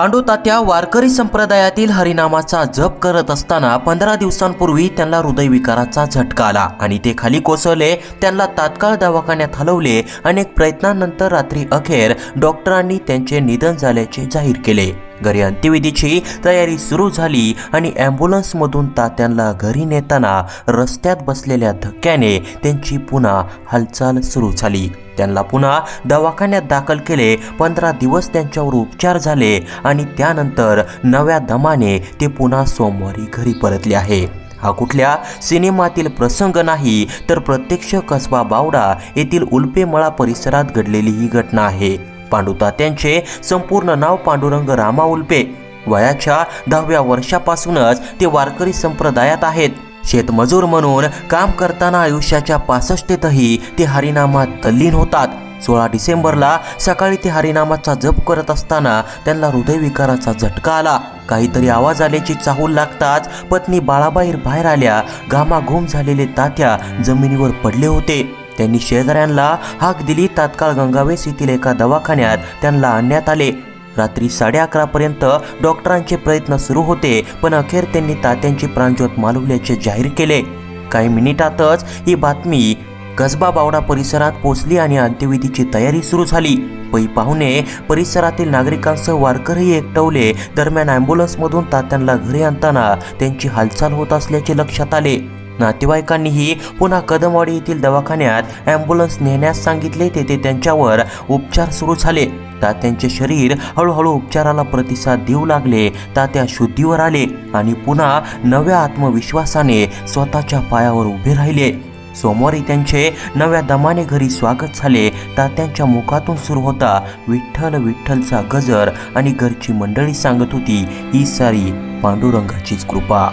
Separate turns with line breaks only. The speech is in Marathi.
पांडू तात्या वारकरी संप्रदायातील हरिनामाचा जप करत असताना पंधरा दिवसांपूर्वी त्यांना हृदयविकाराचा झटका आला आणि ते खाली कोसळले त्यांना तात्काळ दवाखान्यात हलवले अनेक प्रयत्नांनंतर रात्री अखेर डॉक्टरांनी त्यांचे निधन झाल्याचे जाहीर केले. घरी अंत्यविधीची तयारी सुरू झाली आणि ॲम्ब्युलन्समधून तात्यांना घरी नेताना रस्त्यात बसलेल्या धक्क्याने त्यांची पुन्हा हालचाल सुरू झाली. त्यांना पुन्हा दवाखान्यात दाखल केले. पंधरा दिवस त्यांच्यावर उपचार झाले आणि त्यानंतर नव्या दमाने ते पुन्हा सोमवारी घरी परतले आहे. हा कुठल्या सिनेमातील प्रसंग नाही तर प्रत्यक्ष कसबा बावडा येथील उल्पेमळा परिसरात घडलेली ही घटना आहे. पांडुतात्यांचे संपूर्ण नाव पांडुरंग रामा उल्पे. वयाच्या दहाव्या वर्षापासूनच ते वारकरी संप्रदायात आहेत. शेतमजूर म्हणून काम करताना आयुष्याच्या पासष्टेतही ते हरिनामात तल्लीन होतात. सोळा डिसेंबरला सकाळी ते हरिनामाचा जप करत असताना त्यांना हृदयविकाराचा झटका आला. काहीतरी आवाज आल्याची चाहूल लागताच पत्नी बाळाबाहेर बाहेर आल्या. घामाघूम झालेले तात्या जमिनीवर पडले होते. त्यांनी शेजाऱ्यांना हाक दिली. तात्काळ गंगावेस येथील एका दवाखान्यात त्यांना आणण्यात आले. रात्री साडे अकरापर्यंत डॉक्टरांचे प्रयत्न सुरू होते पण अखेर त्यांनी तात्यांची प्राणज्योत मालवल्याचे जाहीर केले. काही मिनिटातच ही बातमी कसबा बावडा परिसरात पोचली आणि अंत्यविधीची तयारी सुरू झाली. पै पाहुणे परिसरातील नागरिकांसह वारकरी एकटवले. दरम्यान ॲम्ब्युलन्समधून तात्यांना घरी आणताना त्यांची हालचाल होत असल्याचे लक्षात आले. नातेवाईकांनीही पुन्हा कदमवाडी येथील दवाखान्यात ॲम्ब्युलन्स नेण्यास सांगितले. तेथे त्यांच्यावर उपचार सुरू झाले. तात्यांचे शरीर हळूहळू उपचाराला प्रतिसाद देऊ लागले. तात्या शुद्धीवर आले आणि पुन्हा नव्या आत्मविश्वासाने स्वतःच्या पायावर उभे राहिले. सोमवारी त्यांचे नव्या दमाने घरी स्वागत झाले. तात्यांच्या मुखातून सुरू होता विठ्ठल विठ्ठलचा गजर आणि घरची मंडळी सांगत होती ही सारी पांडुरंगाचीच कृपा.